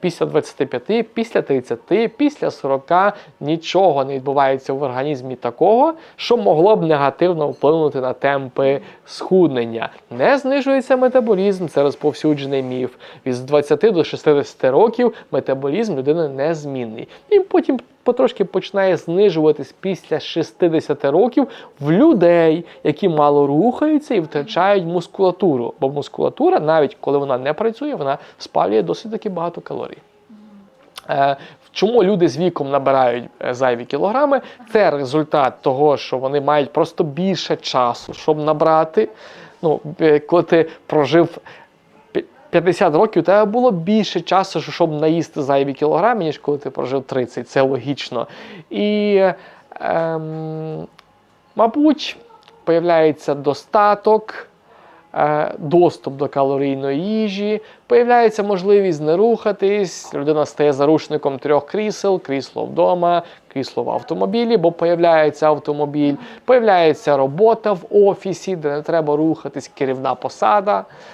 Після 25, після 30, після 40 нічого не відбувається в організмі такого, що могло б негативно вплинути на темпи схуднення. Не знижується метаболізм, це розповсюджений міф. Від 20 до 60 років метаболізм людини незмінний. І потім потрошки починає знижуватись після 60 років в людей, які мало рухаються і втрачають мускулатуру. Бо мускулатура, навіть коли вона не працює, вона спалює досить таки багато калорій. Е, Чому люди з віком набирають е, зайві кілограми? Це результат того, що вони мають просто більше часу, щоб набрати. Ну, е, коли ти прожив 50 років, тебе було більше часу, щоб наїсти зайві кілограми, ніж коли ти прожив 30. Це логічно. І, ем, мабуть, появляється достаток е, доступ до калорійної їжі, появляється можливість не рухатись, людина стає заручником трьох крісел, крісло вдома, крісло в автомобілі, бо появляється автомобіль, появляється робота в офісі, де не треба рухатись, керівна посада.